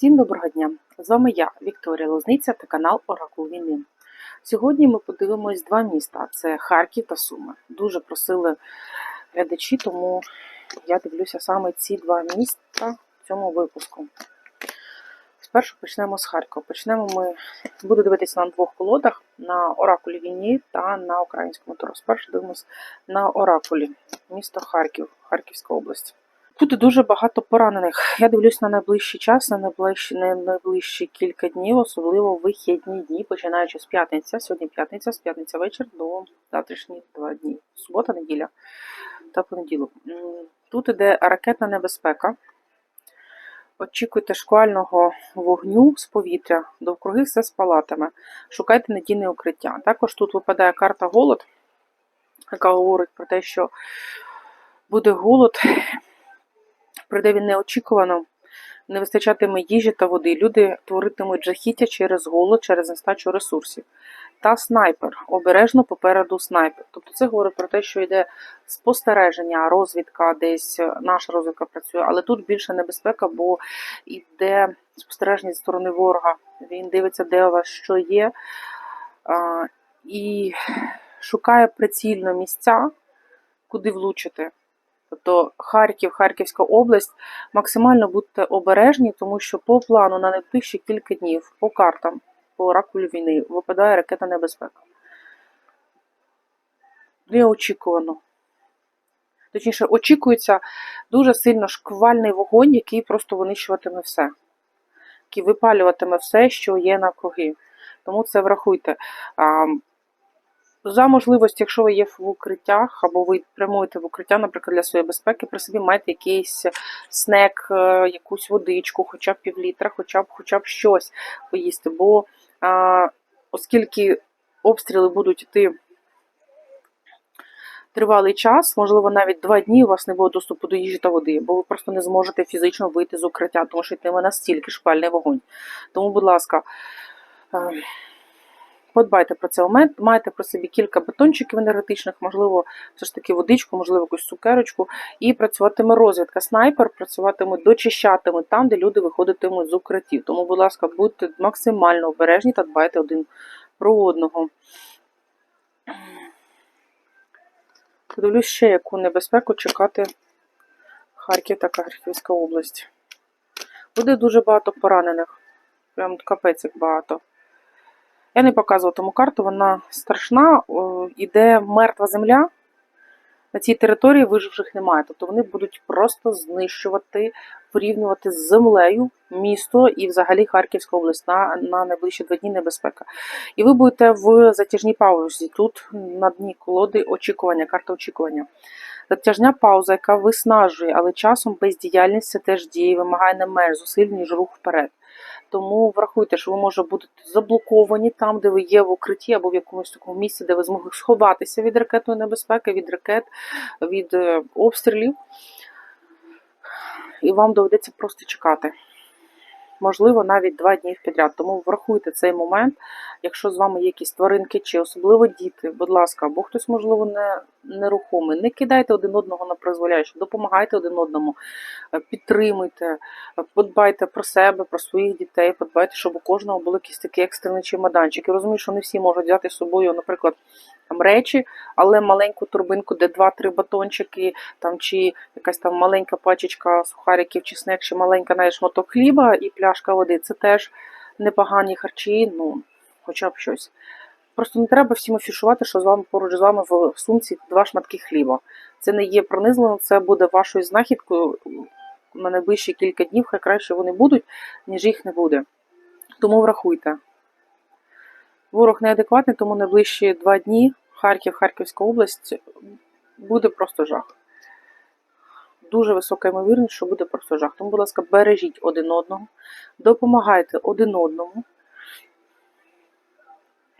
Всім доброго дня! З вами я, Вікторія Лозниця та канал Оракул Війни. Сьогодні ми подивимось два міста: це Харків та Суми. Дуже просили глядачі, тому я дивлюся саме ці два міста в цьому випуску. Спершу почнемо з Харкова. Почнемо ми буду дивитися на двох колодах: на Оракулі Війні та на українському Таро. Спершу дивимось на Оракулі, місто Харків, Харківська область. Тут дуже багато поранених. Я дивлюсь на найближчий час, на найближчі, на найближчі кілька днів, особливо вихідні дні, починаючи з п'ятниця. Сьогодні п'ятниця, з п'ятниця вечір до завтрашні два дні. Субота, неділя та понеділок. Тут іде ракетна небезпека. Очікуйте шквального вогню з повітря, довкруги все спалатиме. Шукайте надійне укриття. Також тут випадає карта голод, яка говорить про те, що буде голод, прийде він неочікувано, не вистачатиме їжі та води. Люди творитимуть жахіття через голод, через нестачу ресурсів. Та снайпер. Обережно попереду снайпер. Тобто це говорить про те, що йде спостереження, розвідка, десь е, наша розвідка працює, але тут більше небезпека, бо йде спостереження зі сторони ворога. Він дивиться, де у вас що є, і шукає прицільно місця, куди влучити. Тобто Харків, Харківська область, максимально будьте обережні, тому що по плану на найближчі кілька днів, по картам, по оракулю війни, випадає ракета небезпека. Неочікувано. Точніше, очікується дуже сильно шквальний вогонь, який просто винищуватиме все. Який випалюватиме все, що є навкруги. Тому це врахуйте. За можливості, якщо ви є в укриттях, або ви прямуєте в укриття, наприклад, для своєї безпеки, при собі майте якийсь снек, е, якусь водичку, хоча б півлітра, хоча б хоча б щось поїсти. Бо а, оскільки обстріли будуть йти тривалий час, можливо, навіть два дні у вас не буде доступу до їжі та води, бо ви просто не зможете фізично вийти з укриття, тому що йтиме настільки шпальний вогонь. Тому, будь ласка. Подбайте про цей момент, майте при собі кілька батончиків енергетичних, можливо, все ж таки водичку, можливо, якусь цукерочку, і працюватиме розвідка. Снайпер працюватиме, дочищатиме там, де люди виходитимуть з укриттів. Тому, будь ласка, будьте максимально обережні та дбайте один про одного. Подивлюсь ще, яку небезпеку чекати Харків та Харківська область. Буде дуже багато поранених. Прям капець як багато. Я не показувала тому карту, вона страшна. Іде мертва земля. На цій території виживших немає. Тобто вони будуть просто знищувати, порівнювати з землею місто і взагалі Харківська область на, на найближчі два дні небезпека. І ви будете в затяжній паузі. Тут на дні колоди очікування, карта очікування. Затяжня пауза, яка виснажує, але часом бездіяльність це теж діє, вимагає не менш зусиль, ніж рух вперед. Тому врахуйте, що ви може будете заблоковані там, де ви є в укритті або в якомусь такому місці, де ви змогли сховатися від ракетної небезпеки, від ракет, від е, обстрілів. І вам доведеться просто чекати. Можливо, навіть два дні підряд. Тому врахуйте цей момент. Якщо з вами є якісь тваринки чи особливо діти, будь ласка, або хтось, можливо, не нерухомий, не кидайте один одного на призволяще, допомагайте один одному, е, підтримуйте, е, подбайте про себе, про своїх дітей, подбайте, щоб у кожного були якісь такі екстрені чемоданчики. Я розумію, що не всі можуть взяти з собою, наприклад, там речі, але маленьку турбинку, де 2-3 батончики, там чи якась там маленька пачечка сухариків, чи снек, чи маленька навіть шматок хліба і пляшка води. Це теж непогані харчі, ну, хоча б щось. Просто не треба всім афішувати, що з вами поруч з вами в сумці два шматки хліба. Це не є пронизливим, це буде вашою знахідкою на найближчі кілька днів, хай краще вони будуть, ніж їх не буде. Тому врахуйте. Ворог неадекватний, тому найближчі два дні Харків, Харківська область буде просто жах. Дуже висока ймовірність, що буде просто жах. Тому, будь ласка, бережіть один одного, допомагайте один одному.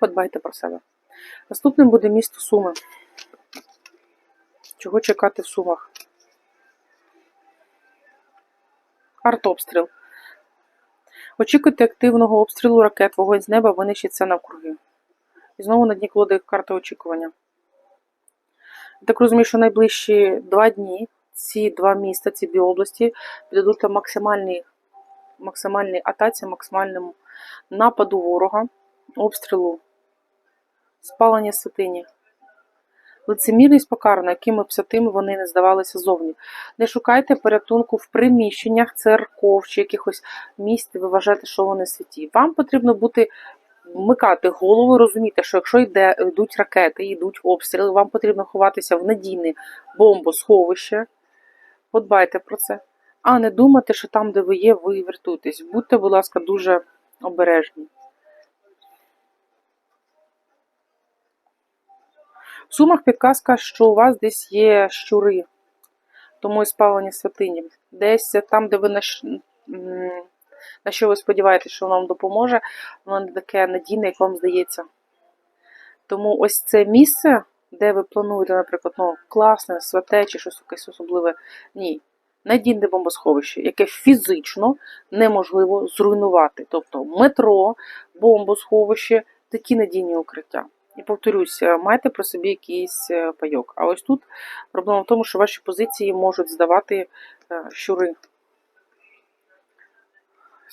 Подбайте про себе. Наступним буде місто Суми. Чого чекати в Сумах? Артобстріл. Очікуйте активного обстрілу ракет, вогонь з неба винищиться навкруги. І знову на дні колоди карта очікування. Так розумію, що найближчі два дні ці два міста, ці дві області піддадуть максимальній максимальній атаці, максимальному нападу ворога, обстрілу, спалення святині. Лицемірність покарана, якими б святими вони не здавалися зовні. Не шукайте порятунку в приміщеннях церков чи якихось місць, де ви вважаєте, що вони святі. Вам потрібно бути вмикати голову, розуміти, що якщо йде, йдуть ракети, йдуть обстріли, вам потрібно ховатися в надійне бомбосховище. Подбайте про це. А не думати, що там, де ви є, ви врятуєтесь. Будьте, будь ласка, дуже обережні. В сумах підказка, що у вас десь є щури, тому і спалені святині. Десь там, де ви на, щ- м, на що ви сподіваєтесь, що вам допоможе, воно не таке надійне, як вам здається. Тому ось це місце, де ви плануєте, наприклад, ну, класне, святе чи щось якесь особливе. Ні. Надійне бомбосховище, яке фізично неможливо зруйнувати. Тобто метро, бомбосховище, такі надійні укриття. І повторюся, майте при собі якийсь е, пайок. А ось тут проблема в тому, що ваші позиції можуть здавати е, щури.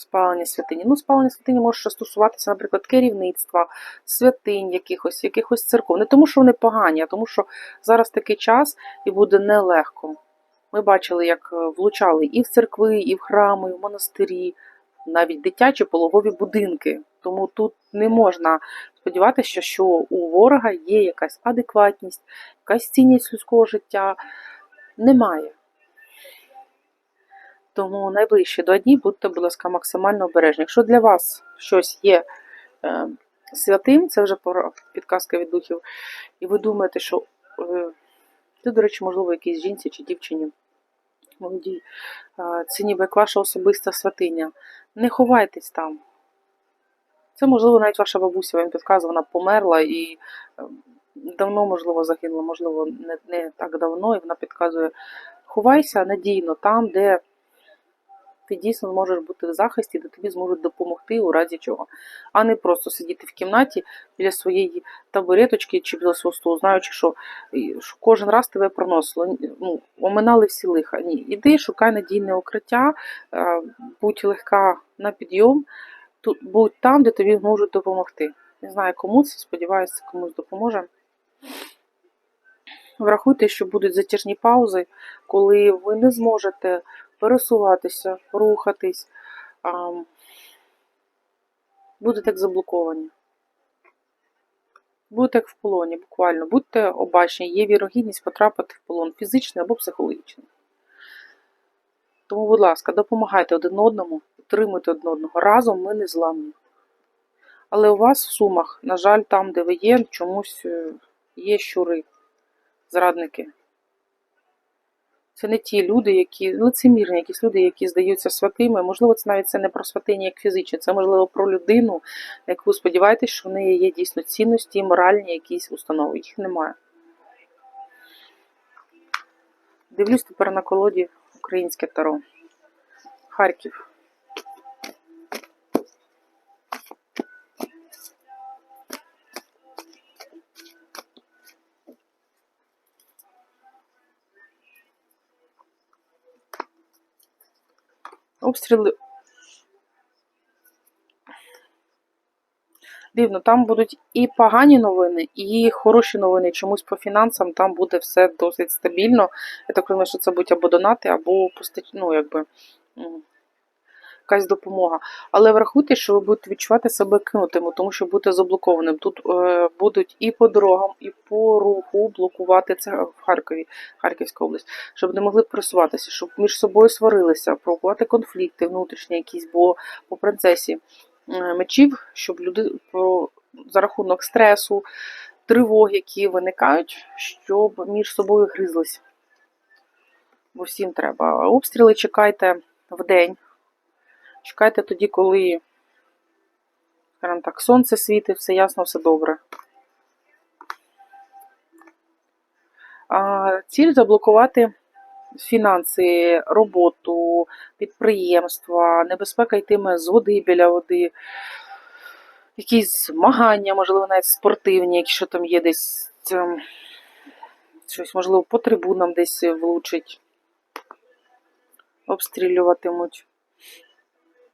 Спалення святині. Ну, спалення святині може стосуватися, наприклад, керівництва, святинь якихось, якихось церков. Не тому, що вони погані, а тому, що зараз такий час і буде нелегко. Ми бачили, як е, влучали і в церкви, і в храми, і в монастирі, навіть дитячі пологові будинки. Тому тут не можна сподіватися, що у ворога є якась адекватність, якась цінність людського життя. Немає. Тому найближчі до дні будьте, будь ласка, максимально обережні. Якщо для вас щось є е, святим, це вже підказка від духів, і ви думаєте, що е, це, до речі, можливо, якійсь жінці чи дівчині молодій, е, це ніби як ваша особиста святиня. Не ховайтесь там. Це, можливо, навіть ваша бабуся вам підказує, вона померла і е, давно, можливо, загинула, можливо, не, не так давно, і вона підказує, ховайся надійно там, де ти дійсно зможеш бути в захисті, де тобі зможуть допомогти у разі чого. А не просто сидіти в кімнаті біля своєї табуреточки чи біля свого столу, знаючи, що, кожен раз тебе проносило. Ну, оминали всі лиха. Ні, іди, шукай надійне укриття, е, будь легка на підйом, будь там, де тобі можуть допомогти. Не знаю, кому це, сподіваюся, комусь допоможе. Врахуйте, що будуть затяжні паузи, коли ви не зможете пересуватися, рухатись, будете як заблоковані. Будете як в полоні, буквально. Будьте обачні, є вірогідність потрапити в полон фізичний або психологічний. Тому, будь ласка, допомагайте один одному, підтримуйте один одного. Разом ми не зламні. Але у вас в сумах, на жаль, там, де ви є, чомусь е, є щури, зрадники. Це не ті люди, які лицемірні, якісь люди, які здаються святими. Можливо, це навіть це не про святині як фізичні, це можливо про людину, яку ви сподіваєтесь, що в неї є дійсно цінності, моральні якісь установи. Їх немає. Дивлюсь тепер на колоді українське таро. Харків. Обстріли. Дивно, там будуть і погані новини, і хороші новини. Чомусь по фінансам там буде все досить стабільно. Я так розумію, що це будуть або донати, або ну, якби, якась допомога. Але врахуйте, що ви будете відчувати себе кинутими, тому що будете заблокованим. Тут е, будуть і по дорогам, і по руху блокувати це в Харкові, Харківська область, щоб не могли просуватися, щоб між собою сварилися, провокувати конфлікти внутрішні якісь, бо по принцесі е, мечів, щоб люди про, за рахунок стресу, тривог, які виникають, щоб між собою гризлись. Бо всім треба. Обстріли чекайте в день. Чекайте тоді, коли, скажімо так, сонце світить, все ясно, все добре. Ціль заблокувати фінанси, роботу, підприємства, небезпека йтиме з води біля води, якісь змагання, можливо, навіть спортивні, якщо там є десь ем, щось, можливо, по трибунам десь влучить, обстрілюватимуть.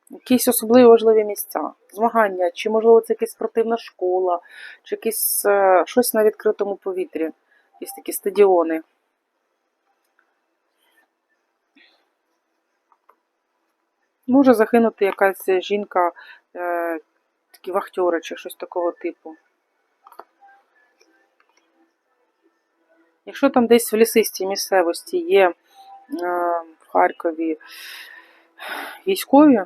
Якісь особливо важливі місця, змагання, чи, можливо, це якась спортивна школа, чи якесь е, щось на відкритому повітрі, якісь такі стадіони. Може загинути якась жінка, е, такі вахтери чи щось такого типу. Якщо там десь в лісистій місцевості є е, в Харкові військові,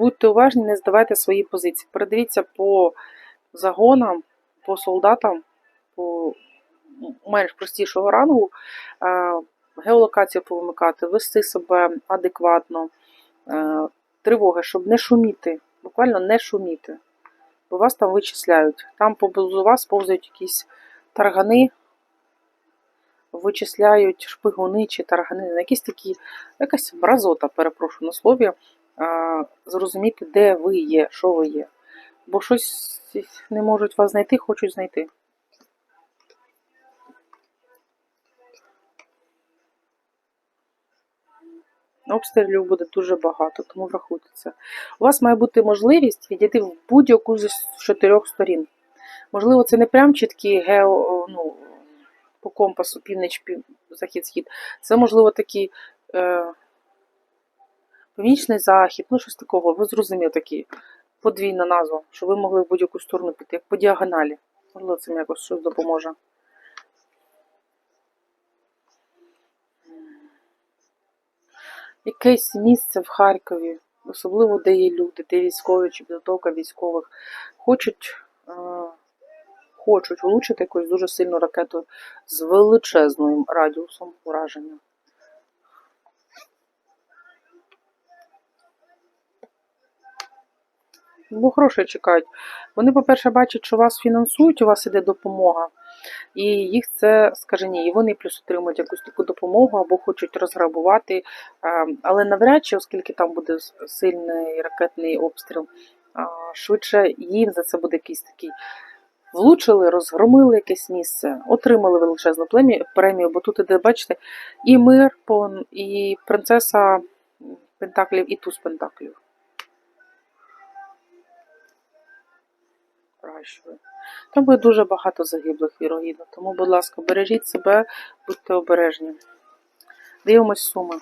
будьте уважні, не здавайте свої позиції. Передивіться по загонам, по солдатам, по менш простішого рангу, е, геолокацію повимикати, вести себе адекватно, е, тривоги, щоб не шуміти, буквально не шуміти. Бо вас там вичисляють. Там поблизу вас повзають якісь таргани, вичисляють шпигуни чи таргани, якісь такі, якась мразота, перепрошую на слові, зрозуміти, де ви є, що ви є. Бо щось не можуть вас знайти, хочуть знайти. Обстрілів буде дуже багато, тому врахуйте це. У вас має бути можливість відійти в будь-яку з чотирьох сторін. Можливо, це не прям чіткий гео, ну, по компасу північ, пів, захід, схід. Це, можливо, такий е, північний захід, ну щось такого. Ви зрозуміли такі подвійна назва, що ви могли в будь-яку сторону піти, як по діагоналі. Можливо, це якось щось допоможе. Якесь місце в Харкові, особливо де є люди, де військові чи підготовка військових, хочуть. Е, хочуть влучити якусь дуже сильну ракету з величезним радіусом ураження. Бо грошей чекають. Вони, по-перше, бачать, що вас фінансують, у вас іде допомога, і їх це скажені, і вони плюс отримують якусь таку допомогу або хочуть розграбувати. Але навряд чи, оскільки там буде сильний ракетний обстріл, швидше їм за це буде якийсь такий влучили, розгромили якесь місце, отримали величезну премію, бо тут іде, бачите, і мир, і принцеса Пентаклів, і туз Пентаклів. Пращує. Там буде дуже багато загиблих вірогідно, тому, будь ласка, бережіть себе, будьте обережні. Дивимось суми.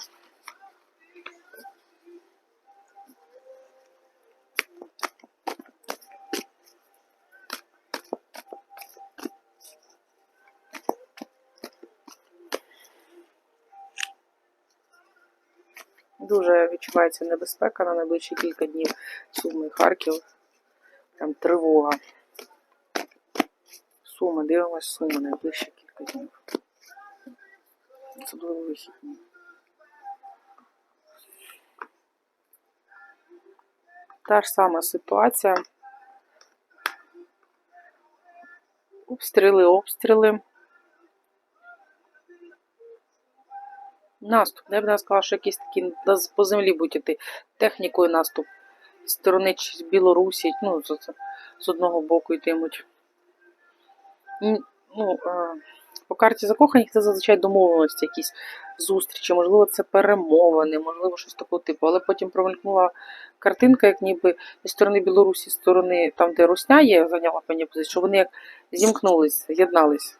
Дуже відчувається небезпека на найближчі кілька днів Суми, Харків. Прям тривога. Суми, дивимось суми найближчі кілька днів. Особливо вихідні. Та ж сама ситуація. Обстріли, обстріли. Наступ. Я б не сказала, що якийсь такий по землі будуть іти технікою наступ. З сторони Білорусі, ну, з одного боку йтимуть. Ну, По карті закоханих це зазвичай домовленості, якісь зустрічі, можливо, це перемовини, можливо, щось такого типу. Але потім промелькнула картинка, як ніби зі сторони Білорусі, з сторони там, де Русня є, зайняла певні позиції, що вони як зімкнулись, з'єднались.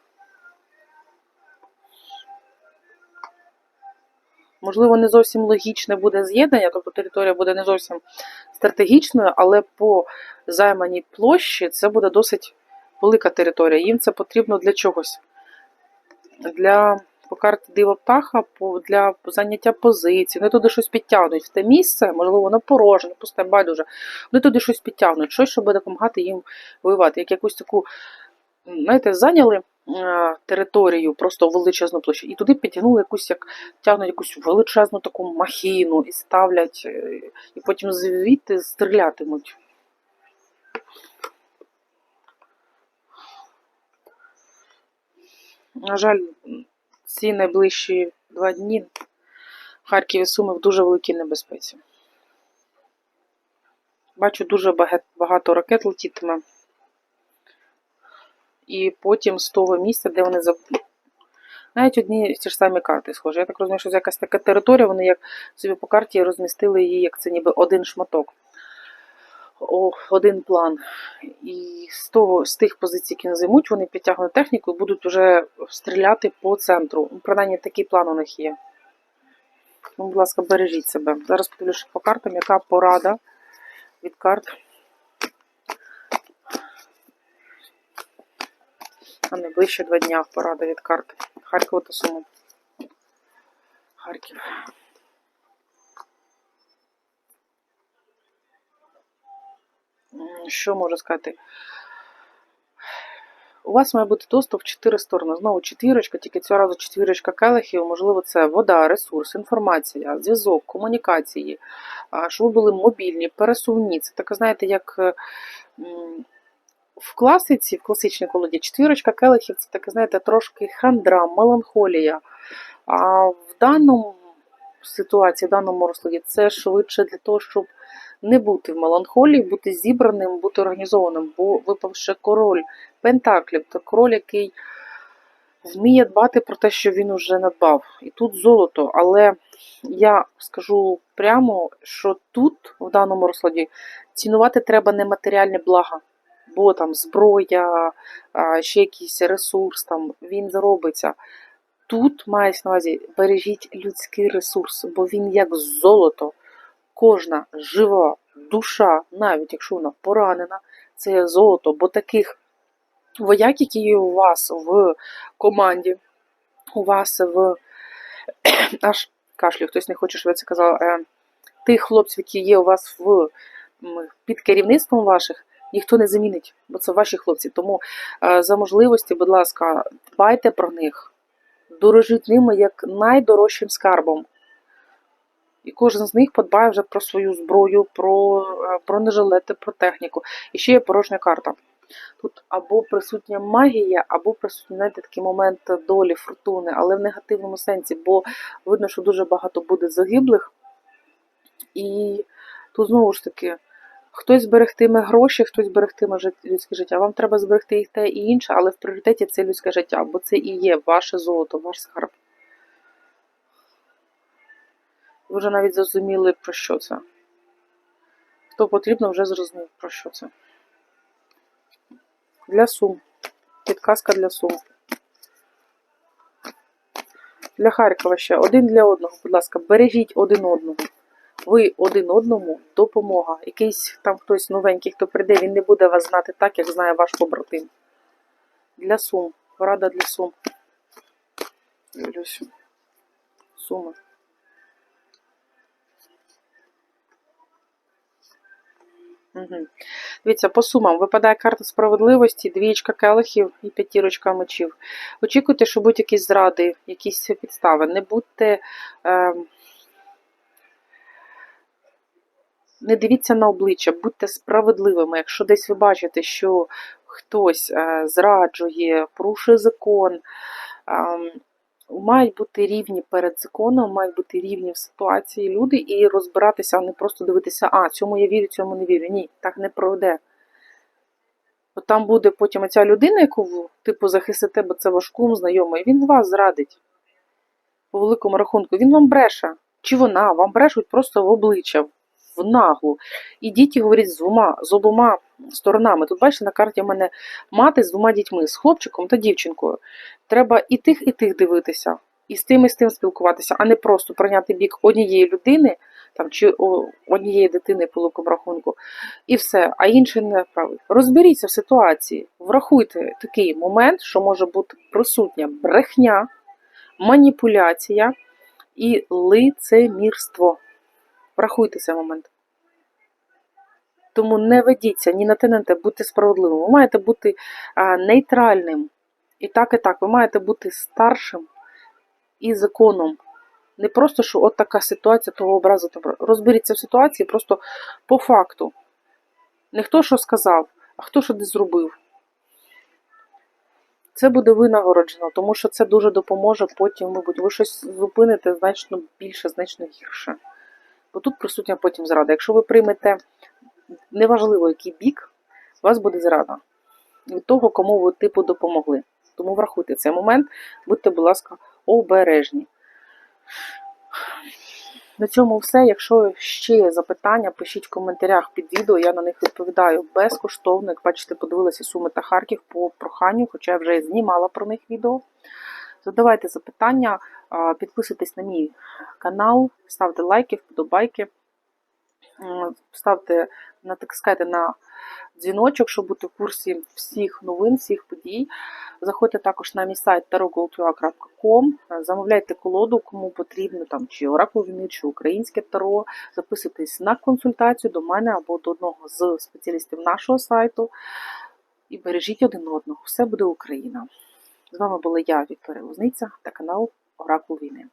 Можливо, не зовсім логічне буде з'єднання, тобто територія буде не зовсім стратегічною, але по займаній площі це буде досить велика територія. Їм це потрібно для чогось. Для по карті Диво Птаха для заняття позицій. Вони туди щось підтягнуть в те місце, можливо, воно порожнє, пусте байдуже. Вони туди щось підтягнуть, щось, що буде допомагати їм воювати. Як якусь таку, знаєте, зайняли. Е, територію, просто величезну площу, і туди підтягнули якусь, як тягнуть якусь величезну таку махіну і ставлять, е, і потім звідти стрілятимуть. На жаль, ці найближчі два дні Харків і Суми в дуже великій небезпеці. Бачу, дуже багато ракет летітиме і потім з того місця, де вони Навіть одні ті ж самі карти схожі. Я так розумію, що це якась така територія, вони як собі по карті розмістили її, як це ніби один шматок, один план. І з того, з тих позицій, які не займуть, вони підтягнуть техніку і будуть вже стріляти по центру. Ну, Принаймні такий план у них є. Ну, будь ласка, бережіть себе. Зараз подивлюся по картам, яка порада від карт. А найближче два дня порада від карт. Харкова та Сума. Харків. Що можу сказати? У вас має бути доступ в чотири сторони. Знову четвірочка, тільки цього разу четвірочка келихів. Можливо, це вода, ресурс, інформація, зв'язок, комунікації, щоб ви були мобільні, пересувні. Це таке, знаєте, як е, в класиці, в класичній колоді, четвірочка келихів це таке, знаєте, трошки хандра, меланхолія. А в даному ситуації, в даному розкладі, це швидше для того, щоб не бути в меланхолії, бути зібраним, бути організованим, бо випав ще король Пентаклів, це король, який вміє дбати про те, що він уже надбав. І тут золото, але я скажу прямо, що тут, в даному розкладі, цінувати треба не матеріальне блага, бо там зброя, ще якийсь ресурс, там він заробиться. Тут мається на увазі, бережіть людський ресурс, бо він як золото. Кожна жива душа, навіть якщо вона поранена, це є золото, бо таких вояк, які є у вас в команді, у вас в аж кашлю, хтось не хоче, щоб я це казала, е, тих хлопців, які є у вас в під керівництвом ваших, ніхто не замінить, бо це ваші хлопці. Тому е, за можливості, будь ласка, дбайте про них, дорожіть ними як найдорожчим скарбом. І кожен з них подбає вже про свою зброю, про е, бронежилети, про техніку. І ще є порожня карта. Тут або присутня магія, або присутній знаєте, такий момент долі, фортуни, але в негативному сенсі, бо видно, що дуже багато буде загиблих. І тут знову ж таки, хтось зберегтиме гроші, хтось зберегтиме людське життя. Вам треба зберегти і те, і інше, але в пріоритеті це людське життя, бо це і є ваше золото, ваш скарб. Ви вже навіть зрозуміли, про що це. Хто потрібно, вже зрозумів, про що це. Для сум. Підказка для сум. Для Харкова ще один для одного, будь ласка, бережіть один одного. Ви один одному допомога. Якийсь там хтось новенький, хто прийде, він не буде вас знати так, як знає ваш побратим. Для сум. Порада для сум. Дивлюся. Суми. Угу. Дивіться, по сумам випадає карта справедливості, двічка келихів і п'ятірочка мечів. Очікуйте, що будуть якісь зради, якісь підстави. Не будьте. Е, не дивіться на обличчя, будьте справедливими. Якщо десь ви бачите, що хтось е, зраджує, порушує закон, е, мають бути рівні перед законом, мають бути рівні в ситуації люди і розбиратися, а не просто дивитися, а цьому я вірю, цьому не вірю. Ні, так не пройде. От там буде потім оця людина, яку типу захистите, бо це ваш кум знайомий, він вас зрадить по великому рахунку. Він вам бреше. Чи вона вам брешуть просто в обличчя, в наглу. І говоріть з двома, з обома сторонами. Тут, бачите, на карті в мене мати з двома дітьми, з хлопчиком та дівчинкою. Треба і тих, і тих дивитися, і з тим, і з тим спілкуватися, а не просто прийняти бік однієї людини там, чи однієї дитини по великому рахунку, і все, а інший не правий. Розберіться в ситуації, врахуйте такий момент, що може бути присутня брехня, маніпуляція і лицемірство. Врахуйте цей момент. Тому не ведіться ні на те, ні на те, будьте справедливим. Ви маєте бути а, нейтральним. І так, і так, ви маєте бути старшим і законом. Не просто, що от така ситуація, того образу. Розберіться в ситуації просто по факту. Не хто що сказав, а хто що десь зробив. Це буде винагороджено, тому що це дуже допоможе потім, мабуть, ви щось зупините значно більше, значно гірше. Бо тут присутня потім зрада. Якщо ви приймете неважливо, який бік, у вас буде зрада від того, кому ви типу допомогли. Тому врахуйте цей момент, будьте, будь ласка, обережні. На цьому все. Якщо ще є запитання, пишіть в коментарях під відео, я на них відповідаю безкоштовно. Як бачите, подивилася Суми та Харків по проханню, хоча я вже знімала про них відео. Задавайте запитання, підписуйтесь на мій канал, ставте лайки, вподобайки, ставте, натискайте на дзвіночок, щоб бути в курсі всіх новин, всіх подій. Заходьте також на мій сайт tarotgoldua.com, замовляйте колоду, кому потрібно, там, чи оракул чи українське таро. Записуйтесь на консультацію до мене або до одного з спеціалістів нашого сайту. І бережіть один одного. Все буде Україна. З вами була я, Вікторія Лузниця та канал Оракул війни.